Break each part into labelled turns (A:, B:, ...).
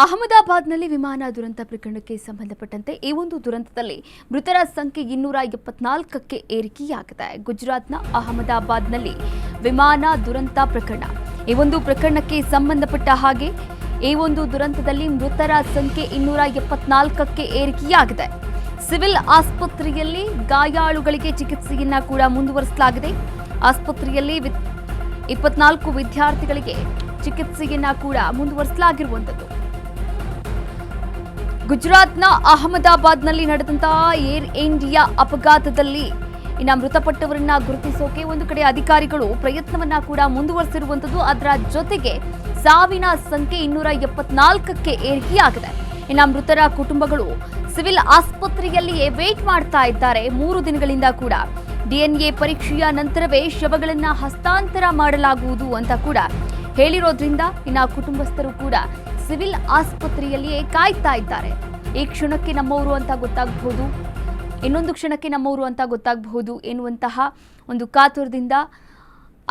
A: ಅಹಮದಾಬಾದ್ನಲ್ಲಿ ವಿಮಾನ ದುರಂತ ಪ್ರಕರಣಕ್ಕೆ ಸಂಬಂಧಪಟ್ಟಂತೆ ಈ ಒಂದು ದುರಂತದಲ್ಲಿ ಮೃತರ ಸಂಖ್ಯೆ ಇನ್ನೂರ ಎಪ್ಪತ್ನಾಲ್ಕಕ್ಕೆ ಏರಿಕೆಯಾಗಿದೆ. ಗುಜರಾತ್ನ ಅಹಮದಾಬಾದ್ನಲ್ಲಿ ವಿಮಾನ ದುರಂತ ಪ್ರಕರಣ. ಈ ಒಂದು ಪ್ರಕರಣಕ್ಕೆ ಸಂಬಂಧಪಟ್ಟ ಹಾಗೆ ಈ ಒಂದು ದುರಂತದಲ್ಲಿ ಮೃತರ ಸಂಖ್ಯೆ ಇನ್ನೂರ ಎಪ್ಪತ್ನಾಲ್ಕಕ್ಕೆ ಏರಿಕೆಯಾಗಿದೆ. ಸಿವಿಲ್ ಆಸ್ಪತ್ರೆಯಲ್ಲಿ ಗಾಯಾಳುಗಳಿಗೆ ಚಿಕಿತ್ಸೆಯನ್ನ ಕೂಡ ಮುಂದುವರಿಸಲಾಗಿದೆ. ಆಸ್ಪತ್ರೆಯಲ್ಲಿ ಇಪ್ಪತ್ನಾಲ್ಕು ವಿದ್ಯಾರ್ಥಿಗಳಿಗೆ ಚಿಕಿತ್ಸೆಯನ್ನ ಕೂಡ ಮುಂದುವರಿಸಲಾಗಿರುವಂಥದ್ದು. ಗುಜರಾತ್ನ ಅಹಮದಾಬಾದ್ನಲ್ಲಿ ನಡೆದಂತಹ ಏರ್ ಇಂಡಿಯಾ ಅಪಘಾತದಲ್ಲಿ ಇನ್ನು ಮೃತಪಟ್ಟವರನ್ನ ಗುರುತಿಸೋಕೆ ಒಂದು ಕಡೆ ಅಧಿಕಾರಿಗಳು ಪ್ರಯತ್ನವನ್ನ ಕೂಡ ಮುಂದುವರೆಸಿರುವಂಥದ್ದು ಅದರ ಜೊತೆಗೆ ಸಾವಿನ ಸಂಖ್ಯೆ ಇನ್ನೂರ ಎಪ್ಪತ್ನಾಲ್ಕಕ್ಕೆ ಏರಿಕೆಯಾಗಿದೆ ಇನ್ನು ಮೃತರ ಕುಟುಂಬಗಳು ಸಿವಿಲ್ ಆಸ್ಪತ್ರೆಯಲ್ಲಿಯೇ ವೇಟ್ ಮಾಡ್ತಾ ಇದ್ದಾರೆ. ಮೂರು ದಿನಗಳಿಂದ ಕೂಡ ಡಿಎನ್ಎ ಪರೀಕ್ಷೆಯ ನಂತರವೇ ಶವಗಳನ್ನ ಹಸ್ತಾಂತರ ಮಾಡಲಾಗುವುದು ಅಂತ ಕೂಡ ಹೇಳಿರೋದ್ರಿಂದ ಇನ್ನು ಕುಟುಂಬಸ್ಥರು ಕೂಡ ಸಿವಿಲ್ ಆಸ್ಪತ್ರೆಯಲ್ಲಿಯೇ ಕಾಯ್ತಾ ಇದ್ದಾರೆ. ಈ ಕ್ಷಣಕ್ಕೆ ನಮ್ಮವರು ಅಂತ ಗೊತ್ತಾಗಬಹುದು, ಇನ್ನೊಂದು ಕ್ಷಣಕ್ಕೆ ನಮ್ಮವರು ಅಂತ ಗೊತ್ತಾಗಬಹುದು ಎನ್ನುವಂತಹ ಒಂದು ಕಾತುರದಿಂದ,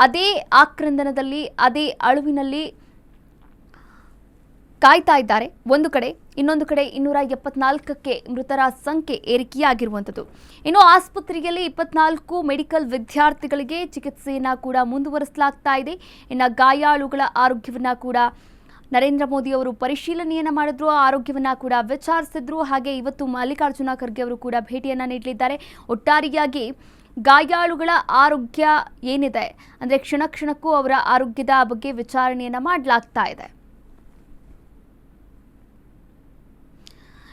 A: ಅದೇ ಆಕ್ರಂದನದಲ್ಲಿ, ಅದೇ ಅಳುವಿನಲ್ಲಿ ಕಾಯ್ತಾ ಇದ್ದಾರೆ. ಒಂದು ಕಡೆ, ಇನ್ನೊಂದು ಕಡೆ ಇನ್ನೂರ ಎಪ್ಪತ್ನಾಲ್ಕಕ್ಕೆ ಮೃತರ ಸಂಖ್ಯೆ ಏರಿಕೆಯಾಗಿರುವಂಥದ್ದು. ಇನ್ನು ಆಸ್ಪತ್ರೆಯಲ್ಲಿ ಇಪ್ಪತ್ನಾಲ್ಕು ಮೆಡಿಕಲ್ ವಿದ್ಯಾರ್ಥಿಗಳಿಗೆ ಚಿಕಿತ್ಸೆಯನ್ನು ಕೂಡ ಮುಂದುವರಿಸಲಾಗ್ತಾ ಇದೆ. ಇನ್ನು ಗಾಯಾಳುಗಳ ಆರೋಗ್ಯವನ್ನು ಕೂಡ ನರೇಂದ್ರ ಮೋದಿ ಅವರು ಪರಿಶೀಲನೆಯನ್ನ ಮಾಡಿದ್ರು, ಆರೋಗ್ಯವನ್ನ ಕೂಡ ವಿಚಾರಿಸಿದ್ರು. ಹಾಗೆ ಇವತ್ತು ಮಲ್ಲಿಕಾರ್ಜುನ ಖರ್ಗೆ ಅವರು ಕೂಡ ಭೇಟಿಯನ್ನ ನೀಡಲಿದ್ದಾರೆ. ಒಟ್ಟಾರೆಯಾಗಿ ಗಾಯಾಳುಗಳ ಆರೋಗ್ಯ ಏನಿದೆ? ಅಂದ್ರೆ ಕ್ಷಣ ಕ್ಷಣಕ್ಕೂ ಅವರ ಆರೋಗ್ಯದ ಬಗ್ಗೆ ವಿಚಾರಣೆಯನ್ನ ಮಾಡಲಾಗ್ತಾ ಇದೆ.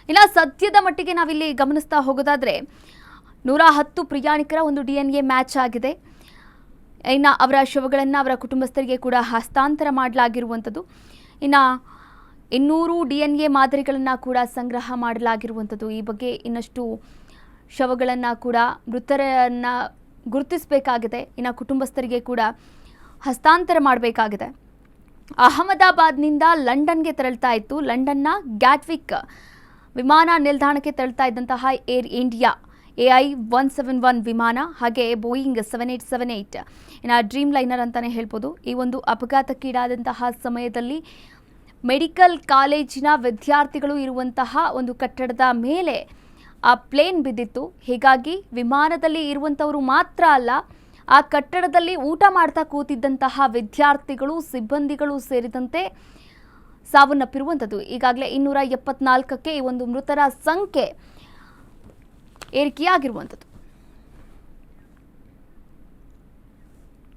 A: ಇನ್ನು ಸದ್ಯದ ಮಟ್ಟಿಗೆ ನಾವಿಲ್ಲಿ ಗಮನಿಸ್ತಾ ಹೋಗೋದಾದ್ರೆ, ನೂರ ಹತ್ತು ಪ್ರಯಾಣಿಕರ ಒಂದು ಡಿ ಎನ್ ಎ ಮ್ಯಾಚ್ ಆಗಿದೆ. ಇನ್ನು ಅವರ ಶವಗಳನ್ನು ಅವರ ಕುಟುಂಬಸ್ಥರಿಗೆ ಕೂಡ ಹಸ್ತಾಂತರ ಮಾಡಲಾಗಿರುವಂಥದ್ದು. ಇನ್ನು ಇನ್ನೂರು ಡಿ ಎನ್ ಎ ಮಾದರಿಗಳನ್ನು ಕೂಡ ಸಂಗ್ರಹ ಮಾಡಲಾಗಿರುವಂಥದ್ದು. ಈ ಬಗ್ಗೆ ಇನ್ನಷ್ಟು ಶವಗಳನ್ನು ಕೂಡ ಮೃತರನ್ನು ಗುರುತಿಸಬೇಕಾಗಿದೆ. ಇನ್ನು ಕುಟುಂಬಸ್ಥರಿಗೆ ಕೂಡ ಹಸ್ತಾಂತರ ಮಾಡಬೇಕಾಗಿದೆ. ಅಹಮದಾಬಾದ್ನಿಂದ ಲಂಡನ್ಗೆ ತೆರಳ್ತಾ ಇತ್ತು. ಲಂಡನ್ನ ಗ್ಯಾಟ್ವಿಕ್ ವಿಮಾನ ನಿಲ್ದಾಣಕ್ಕೆ ತೆರಳ್ತಾ ಇದ್ದಂತಹ air India. A I one seven one ವಿಮಾನ ಹಾಗೆ Boeing seven eight seven eight. ಇನ್ನು ಡ್ರೀಮ್ ಲೈನರ್ ಅಂತಲೇ ಹೇಳ್ಬೋದು. ಈ ಒಂದು ಅಪಘಾತಕ್ಕೀಡಾದಂತಹ ಸಮಯದಲ್ಲಿ ಮೆಡಿಕಲ್ ಕಾಲೇಜಿನ ವಿದ್ಯಾರ್ಥಿಗಳು ಇರುವಂತಹ ಒಂದು ಕಟ್ಟಡದ ಮೇಲೆ ಆ ಪ್ಲೇನ್ ಬಿದ್ದಿತ್ತು. ಹೀಗಾಗಿ ವಿಮಾನದಲ್ಲಿ ಇರುವಂಥವರು ಮಾತ್ರ ಅಲ್ಲ, ಆ ಕಟ್ಟಡದಲ್ಲಿ ಊಟ ಮಾಡ್ತಾ ಕೂತಿದ್ದಂತಹ ವಿದ್ಯಾರ್ಥಿಗಳು, ಸಿಬ್ಬಂದಿಗಳು ಸೇರಿದಂತೆ ಸಾವನ್ನಪ್ಪಿರುವಂಥದ್ದು. ಈಗಾಗಲೇ ಇನ್ನೂರ ಎಪ್ಪತ್ನಾಲ್ಕಕ್ಕೆ ಈ ಒಂದು ಮೃತರ ಸಂಖ್ಯೆ ಏರಿಕೆಯಾಗಿರುವಂಥದ್ದು